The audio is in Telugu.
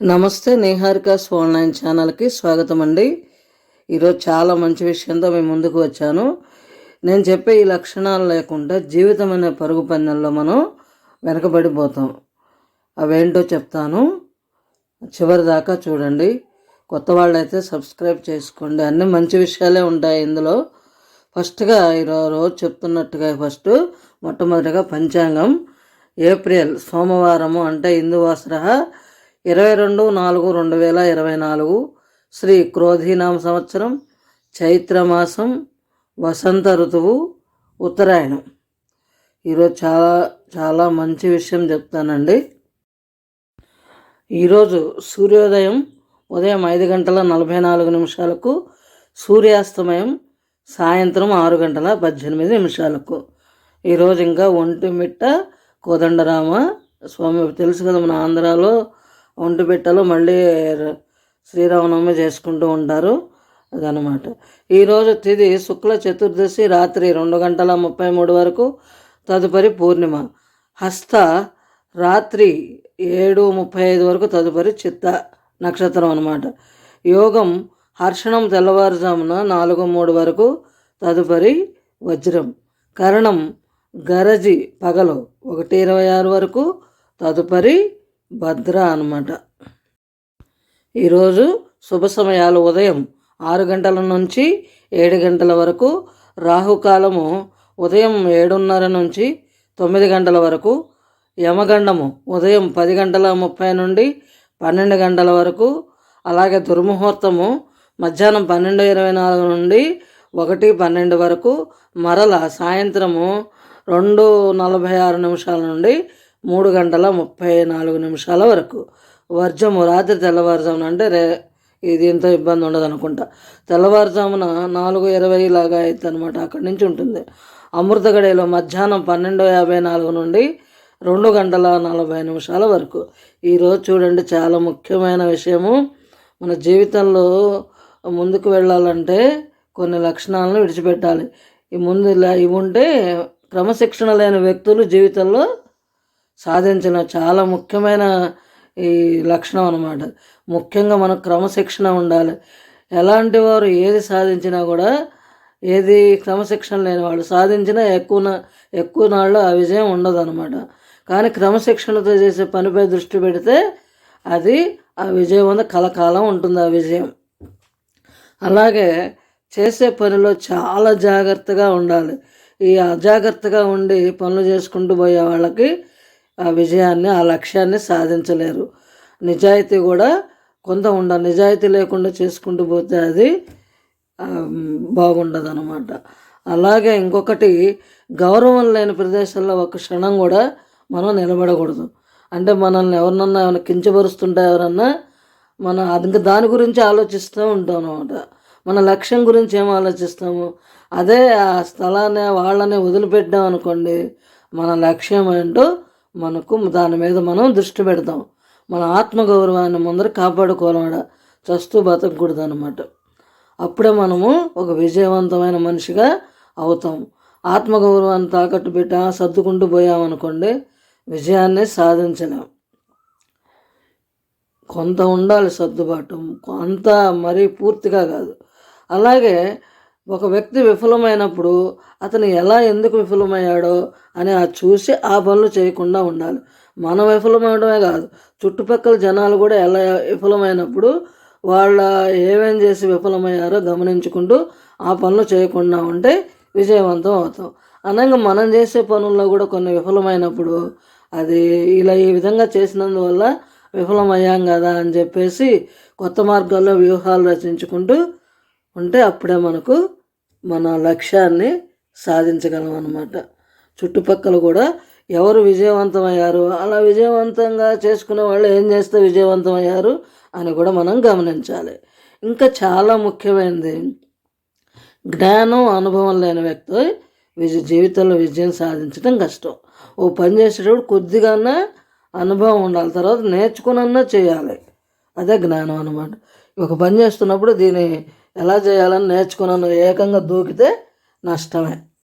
నమస్తే నేహారికాస్ ఆన్లైన్ ఛానల్కి స్వాగతం అండి ఈరోజు చాలా మంచి విషయంతో మేము ముందుకు వచ్చాను. నేను చెప్పే ఈ లక్షణాలు లేకుండా జీవితం అనే పరుగు పందెంలో మనం వెనకబడిపోతాం. అవేంటో చెప్తాను. చివరి దాకా చూడండి. కొత్త వాళ్ళైతే సబ్స్క్రైబ్ చేసుకోండి. అన్ని మంచి విషయాలే ఉంటాయి ఇందులో. ఫస్ట్గా ఈరోజు రోజు చెప్తున్నట్టుగా ఫస్ట్ మొట్టమొదటిగా పంచాంగం. ఏప్రిల్ సోమవారము అంటే హిందువాసర ఇరవై రెండు నాలుగు రెండు వేల ఇరవై నాలుగు శ్రీ క్రోధీనామ సంవత్సరం చైత్రమాసం వసంత ఋతువు ఉత్తరాయణం. ఈరోజు చాలా చాలా మంచి విషయం చెప్తానండి. ఈరోజు సూర్యోదయం ఉదయం ఐదు గంటల నలభై నాలుగు నిమిషాలకు సూర్యాస్తమయం సాయంత్రం ఆరు గంటల పద్దెనిమిది నిమిషాలకు. ఈరోజు ఇంకా ఒంటిమిట్ట కోదండరామ స్వామి తెలుసు కదా మన ఆంధ్రాలో ఒంటిమిట్టలో మళ్ళీ శ్రీరామనవమి చేసుకుంటూ ఉంటారు. అదనమాట ఈరోజు తిది శుక్ల చతుర్దశి రాత్రి రెండు గంటల ముప్పై మూడు వరకు తదుపరి పూర్ణిమ. హస్త రాత్రి ఏడు ముప్పై ఐదు వరకు తదుపరి చిత్త నక్షత్రం అనమాట యోగం హర్షణం తెల్లవారుజామున నాలుగు మూడు వరకు తదుపరి వజ్రం. కరణం గరజి పగలు ఒకటి ఇరవై ఆరు వరకు తదుపరి భద్ర అన్నమాట. ఈరోజు శుభ సమయాలు. ఉదయం ఆరు గంటల నుంచి ఏడు గంటల వరకు రాహుకాలము ఉదయం ఏడున్నర నుంచి తొమ్మిది గంటల వరకు యమగండము ఉదయం పది గంటల ముప్పై నుండి పన్నెండు గంటల వరకు అలాగే దుర్ముహూర్తము మధ్యాహ్నం పన్నెండు ఇరవై నాలుగు నుండి ఒకటి పన్నెండు వరకు మరల సాయంత్రము రెండు నలభై ఆరు నిమిషాల నుండి మూడు గంటల ముప్పై నాలుగు నిమిషాల వరకు. వర్జము రాత్రి తెల్లవారుజామున అంటే రే ఇది దీంతో ఇబ్బంది ఉండదు అనుకుంటా తెల్లవారుజామున నాలుగు ఇరవై లాగా అవుతుంది అనమాట అక్కడి నుంచి ఉంటుంది. అమృతగడిలో మధ్యాహ్నం పన్నెండు యాభై నాలుగు నుండి రెండు గంటల నలభై నిమిషాల వరకు. ఈరోజు చూడండి చాలా ముఖ్యమైన విషయము. మన జీవితంలో ముందుకు వెళ్ళాలంటే కొన్ని లక్షణాలను విడిచిపెట్టాలి. ఈ ముందు ఇలా ఇవి ఉంటే క్రమశిక్షణ లేని వ్యక్తులు జీవితంలో సాధించిన చాలా ముఖ్యమైన ఈ లక్షణం అనమాట ముఖ్యంగా మనకు క్రమశిక్షణ ఉండాలి. ఎలాంటి వారు ఏది సాధించినా కూడా ఏది క్రమశిక్షణ లేని వాళ్ళు సాధించినా ఎక్కువ నా- ఎక్కువ నాళ్ళు ఆ విజయం ఉండదు అనమాట కానీ క్రమశిక్షణతో చేసే పనిపై దృష్టి పెడితే అది ఆ విజయం వంద కలకాలం ఉంటుంది ఆ విజయం. అలాగే చేసే పనిలో చాలా జాగ్రత్తగా ఉండాలి. ఈ అజాగ్రత్తగా ఉండి పనులు చేసుకుంటూ పోయే వాళ్ళకి ఆ విజయాన్ని ఆ లక్ష్యాన్ని సాధించలేరు. నిజాయితీ కూడా కొంత ఉండాలి నిజాయితీ లేకుండా చేసుకుంటూ పోతే అది బాగుండదు అనమాట అలాగే ఇంకొకటి గౌరవం లేని ప్రదేశాల్లో ఒక క్షణం కూడా మనం నిలబడకూడదు. అంటే మనల్ని ఎవరినన్నా ఏమైనా కించపరుస్తుంటే ఎవరన్నా మనం అది ఇంకా దాని గురించి ఆలోచిస్తూ ఉంటాం అనమాట మన లక్ష్యం గురించి ఏం ఆలోచిస్తాము? అదే ఆ స్థలాన్ని వాళ్ళని వదిలిపెట్టాం అనుకోండి మన లక్ష్యం ఏంటో మనకు దాని మీద మనం దృష్టి పెడతాం. మన ఆత్మగౌరవాన్ని ముందర కాపాడుకోవాలన్నమాట. చస్తూ బతకూడదు అనమాట అప్పుడే మనము ఒక విజయవంతమైన మనిషిగా అవుతాం. ఆత్మగౌరవాన్ని తాకట్టు పెట్టి సర్దుకుంటూ పోయామనుకోండి విజయాన్ని సాధించలేం. కొంత ఉండాలి సర్దుబాటు. కొంత మరీ పూర్తిగా కాదు. అలాగే ఒక వ్యక్తి విఫలమైనప్పుడు అతను ఎలా ఎందుకు విఫలమయ్యాడో అని ఆ చూసి ఆ పనులు చేయకుండా ఉండాలి. మనం విఫలమవడమే కాదు చుట్టుపక్కల జనాలు కూడా ఎలా విఫలమైనప్పుడు వాళ్ళ ఏమేం చేసి విఫలమయ్యారో గమనించుకుంటూ ఆ పనులు చేయకుండా ఉంటే విజయవంతం అవుతాం. అనగా మనం చేసే పనుల్లో కూడా కొన్ని విఫలమైనప్పుడు అది ఇలా ఈ విధంగా చేసినందువల్ల విఫలమయ్యాం కదా అని చెప్పేసి కొత్త మార్గాల్లో వ్యూహాలు రచించుకుంటూ ఉంటే అప్పుడే మనకు మన లక్ష్యాన్ని సాధించగలం అన్నమాట. చుట్టుపక్కల కూడా ఎవరు విజయవంతమయ్యారు అలా విజయవంతంగా చేసుకునే వాళ్ళు ఏం చేస్తే విజయవంతమయ్యారు అని కూడా మనం గమనించాలి. ఇంకా చాలా ముఖ్యమైనది జ్ఞానం అనుభవం లేని వ్యక్తి విజయ జీవితంలో విజయం సాధించడం కష్టం. ఓ పని చేసేటప్పుడు కొద్దిగానే అనుభవం ఉండాలి తర్వాత నేర్చుకునన్నా చేయాలి. అదే జ్ఞానం అనమాట ఒక పని చేస్తున్నప్పుడు దీన్ని ఎలా చేయాలని నేర్చుకున్నాను ఏకంగా దూకితే నష్టమే.